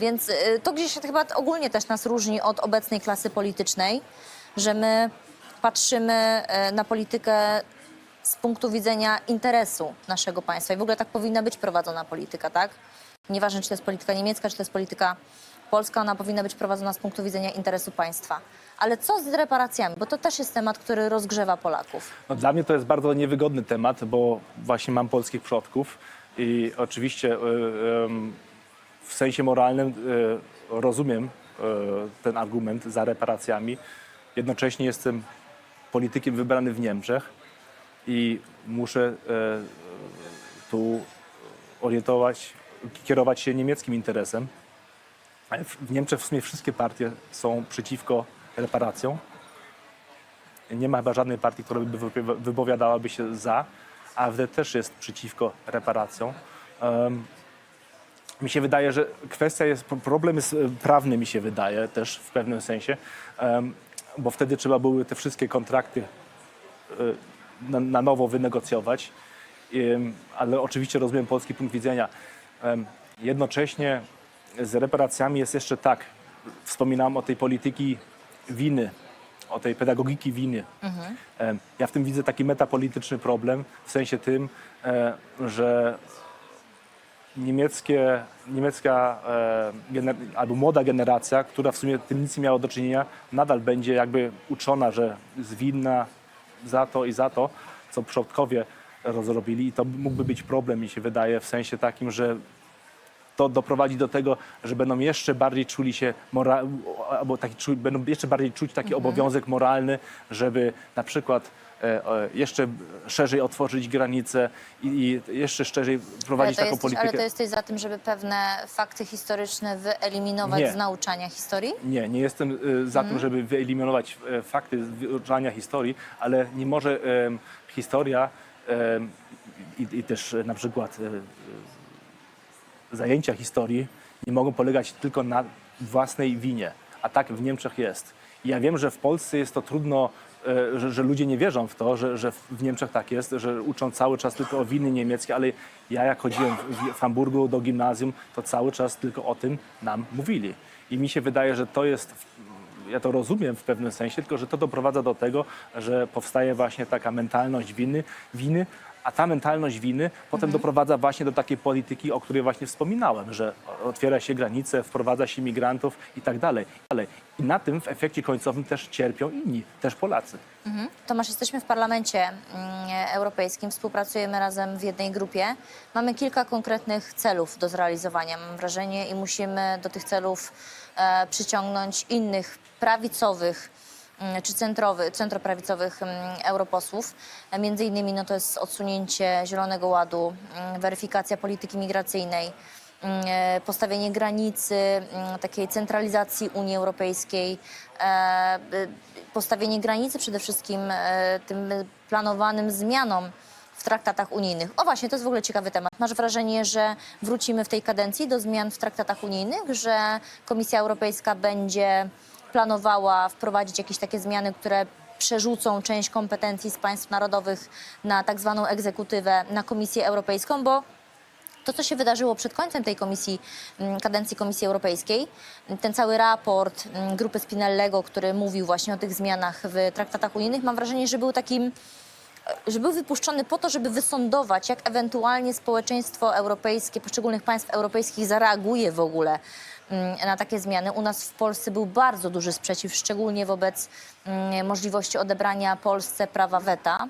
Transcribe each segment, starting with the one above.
Więc y, to gdzieś chyba ogólnie też nas różni od obecnej klasy politycznej, że my patrzymy y, na politykę z punktu widzenia interesu naszego państwa. I w ogóle tak powinna być prowadzona polityka, tak? Nieważne, czy to jest polityka niemiecka, czy to jest polityka polska, ona powinna być prowadzona z punktu widzenia interesu państwa. Ale co z reparacjami? Bo to też jest temat, który rozgrzewa Polaków. No, dla mnie to jest bardzo niewygodny temat, bo właśnie mam polskich przodków i oczywiście y, em, w sensie moralnym y, rozumiem y, ten argument za reparacjami. Jednocześnie jestem politykiem wybrany w Niemczech i muszę y, tu orientować, kierować się niemieckim interesem. W Niemczech w sumie wszystkie partie są przeciwko reparacjom. Nie ma chyba żadnej partii, która by wypowi- wypowiadałaby się za. AfD też jest przeciwko reparacjom. Mi się wydaje, że kwestia jest, problem jest e, prawny mi się wydaje też w pewnym sensie, bo wtedy trzeba były te wszystkie kontrakty e, na, na nowo wynegocjować. Ale oczywiście rozumiem polski punkt widzenia. Jednocześnie z reparacjami jest jeszcze tak. Wspominałem o tej polityki winy, o tej pedagogiki winy. Em, Ja w tym widzę taki metapolityczny problem, w sensie tym, e, że niemieckie, niemiecka e, albo młoda generacja, która w sumie tym nic nie miała do czynienia, nadal będzie jakby uczona, że jest winna za to i za to, co przodkowie rozrobili. I to mógłby być problem, mi się wydaje, w sensie takim, że to doprowadzi do tego, że będą jeszcze bardziej czuli się mora- albo taki, czu- będą jeszcze bardziej czuć taki obowiązek moralny, żeby na przykład jeszcze szerzej otworzyć granice i, i jeszcze szerzej prowadzić taką jesteś, politykę. ale to jesteś za tym, żeby pewne fakty historyczne wyeliminować Nie. z nauczania historii? Nie, nie jestem y, za tym, żeby wyeliminować e, fakty z wyuczania historii, ale nie może em, historia em, i, i też e, na przykład e, e, zajęcia historii nie mogą polegać tylko na własnej winie, a tak w Niemczech jest. Ja wiem, że w Polsce jest to trudno, e, że, że ludzie nie wierzą w to, że, że w Niemczech tak jest, że uczą cały czas tylko o winy niemieckie, ale ja jak chodziłem w, w Hamburgu do gimnazjum, to cały czas tylko o tym nam mówili. I mi się wydaje, że to jest ja to rozumiem w pewnym sensie, tylko że to doprowadza do tego, że powstaje właśnie taka mentalność winy, winy a ta mentalność winy potem doprowadza właśnie do takiej polityki, o której właśnie wspominałem, że otwiera się granice, wprowadza się migrantów i tak dalej. Ale I na tym w efekcie końcowym też cierpią inni, też Polacy. Tomasz, jesteśmy w Parlamencie mm, Europejskim, współpracujemy razem w jednej grupie. Mamy kilka konkretnych celów do zrealizowania, mam wrażenie, i musimy do tych celów e, przyciągnąć innych prawicowych czy centrowy, centroprawicowych mm, europosłów. E, Między innymi no, to jest odsunięcie Zielonego Ładu, mm, weryfikacja polityki migracyjnej, mm, e, postawienie granicy, mm, takiej centralizacji Unii Europejskiej, e, y, postawienie granicy przede wszystkim e, tym planowanym zmianom w traktatach unijnych. O właśnie, to jest w ogóle ciekawy temat. Masz wrażenie, że wrócimy w tej kadencji do zmian w traktatach unijnych, że Komisja Europejska będzie planowała wprowadzić jakieś takie zmiany, które przerzucą część kompetencji z państw narodowych na tak zwaną egzekutywę, na Komisję Europejską, bo to, co się wydarzyło przed końcem tej komisji, mm, kadencji Komisji Europejskiej, ten cały raport mm, grupy Spinellego, który mówił właśnie o tych zmianach w traktatach unijnych, mam wrażenie, że był takim że był wypuszczony po to, żeby wysądować, jak ewentualnie społeczeństwo europejskie, poszczególnych państw europejskich zareaguje w ogóle mm, na takie zmiany. U nas w Polsce był bardzo duży sprzeciw, szczególnie wobec mm, możliwości odebrania Polsce prawa weta.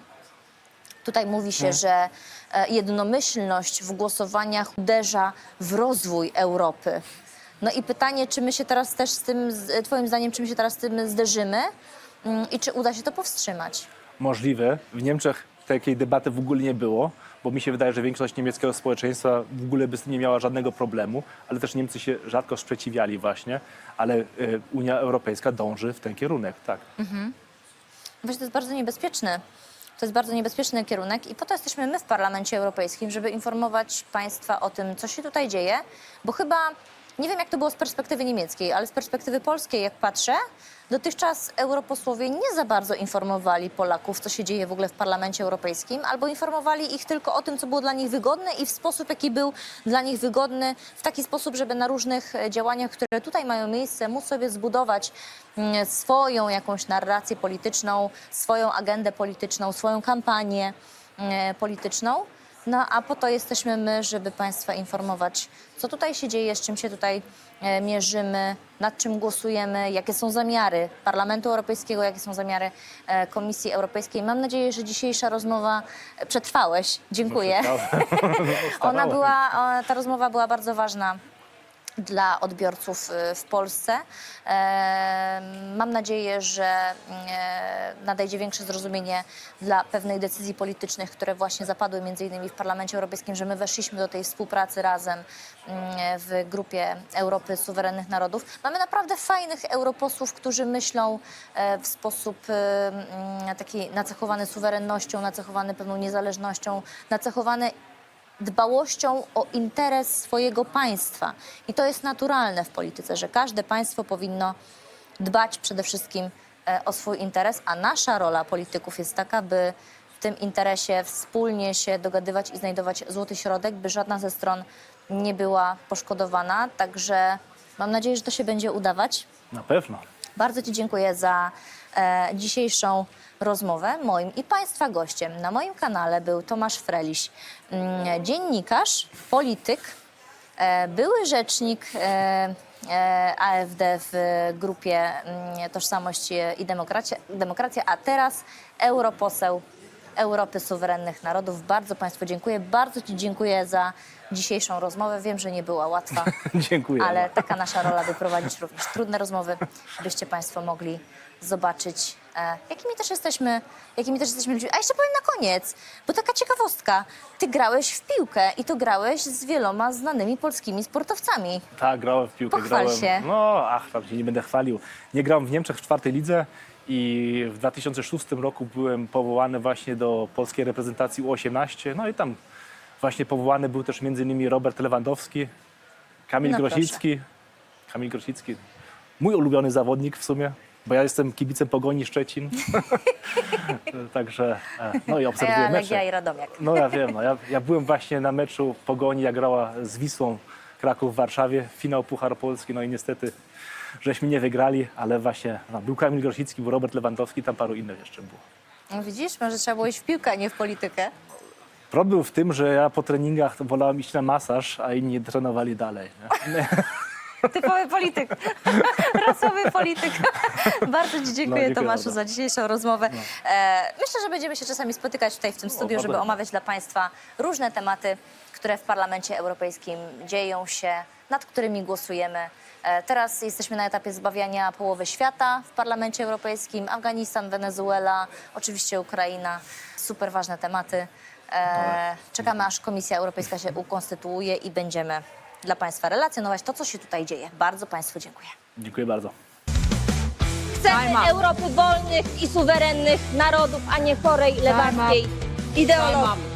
Tutaj mówi się, że e, jednomyślność w głosowaniach uderza w rozwój Europy. No i pytanie, czy my się teraz też z tym, twoim zdaniem, czy my się teraz z tym zderzymy mm, i czy uda się to powstrzymać? Możliwe. W Niemczech takiej debaty w ogóle nie było, bo mi się wydaje, że większość niemieckiego społeczeństwa w ogóle by z tym nie miała żadnego problemu, ale też Niemcy się rzadko sprzeciwiali właśnie, ale y, Unia Europejska dąży w ten kierunek, tak. Właśnie to jest bardzo niebezpieczne. To jest bardzo niebezpieczny kierunek i po to jesteśmy my w Parlamencie Europejskim, żeby informować Państwa o tym, co się tutaj dzieje, bo chyba Nie wiem, jak to było z perspektywy niemieckiej, ale z perspektywy polskiej, jak patrzę, dotychczas europosłowie nie za bardzo informowali Polaków, co się dzieje w ogóle w Parlamencie Europejskim, albo informowali ich tylko o tym, co było dla nich wygodne i w sposób, jaki był dla nich wygodny, w taki sposób, żeby na różnych e, działaniach, które tutaj mają miejsce, móc sobie zbudować mm, swoją jakąś narrację polityczną, swoją agendę polityczną, swoją kampanię e, polityczną. No a po to jesteśmy my, żeby Państwa informować, co tutaj się dzieje, z czym się tutaj e, mierzymy, nad czym głosujemy, jakie są zamiary Parlamentu Europejskiego, jakie są zamiary e, Komisji Europejskiej. Mam nadzieję, że dzisiejsza rozmowa e, przetrwałeś. Dziękuję. Ona była, ta rozmowa była bardzo ważna dla odbiorców y, w Polsce. Mam nadzieję, że e, nadejdzie większe zrozumienie dla pewnych decyzji politycznych, które właśnie zapadły między innymi w Parlamencie Europejskim, że my weszliśmy do tej współpracy razem mm, w grupie Europy Suwerennych Narodów. Mamy naprawdę fajnych europosłów, którzy myślą e, w sposób e, mm, taki nacechowany suwerennością, nacechowany pewną niezależnością, nacechowany dbałością o interes swojego państwa. I to jest naturalne w polityce, że każde państwo powinno dbać przede wszystkim e, o swój interes, a nasza rola polityków jest taka, by w tym interesie wspólnie się dogadywać i znajdować złoty środek, by żadna ze stron nie była poszkodowana. Także mam nadzieję, że to się będzie udawać. Na pewno. Bardzo Ci dziękuję za e, dzisiejszą rozmowę. Moim i Państwa gościem na moim kanale był Tomasz Freliś, mm, dziennikarz, polityk, e, były rzecznik e, e, AfD w grupie mm, Tożsamość i Demokracja, Demokracja, a teraz europoseł Europy Suwerennych Narodów. Bardzo Państwu dziękuję. Bardzo Ci dziękuję za dzisiejszą rozmowę. Wiem, że nie była łatwa. Dziękuję. Ale taka nasza rola, by prowadzić również trudne rozmowy, byście Państwo mogli zobaczyć, e, jakimi też jesteśmy, jakimi też jesteśmy ludźmi. A jeszcze powiem na koniec, bo taka ciekawostka. Ty grałeś w piłkę i to grałeś z wieloma znanymi polskimi sportowcami. Tak, grałem w piłkę. Pochwal grałem. się. No, ach, tam się nie będę chwalił. Nie grałem w Niemczech w czwartej lidze i w 2006 roku byłem powołany właśnie do polskiej reprezentacji U18. No i tam właśnie powołany był też między innymi Robert Lewandowski, Kamil No Grosicki. Kamil Grosicki, mój ulubiony zawodnik w sumie, bo ja jestem kibicem Pogoni Szczecin. Także, e, no i obserwuję Ja, mecze. Legia i Radomiak. No ja wiem, no, ja, ja byłem właśnie na meczu Pogoni, jak grała z Wisłą Kraków w Warszawie, finał Puchar Polski, no i niestety żeśmy nie wygrali, ale właśnie no, był Kamil Grosicki, był Robert Lewandowski, tam paru innych jeszcze było. No Widzisz, może trzeba było iść w piłkę, a nie w politykę. Problem był w tym, że ja po treningach wolałem iść na masaż, a inni trenowali dalej. Nie? Typowy polityk. Rasowy polityk. Bardzo Ci dziękuję, No, dziękuję Tomaszu, bardzo. za dzisiejszą rozmowę. E, myślę, że będziemy się czasami spotykać tutaj w tym studiu, żeby omawiać dla Państwa różne tematy, które w Parlamencie Europejskim dzieją się, nad którymi głosujemy. E, teraz jesteśmy na etapie zbawiania połowy świata w Parlamencie Europejskim. Afganistan, Wenezuela, oczywiście Ukraina. Super ważne tematy. E, czekamy, aż Komisja Europejska się ukonstytuuje i będziemy dla Państwa relacjonować to, co się tutaj dzieje. Bardzo Państwu dziękuję. Dziękuję bardzo. Chcemy. Europy wolnych i suwerennych narodów, a nie chorej lewackiej ideologii.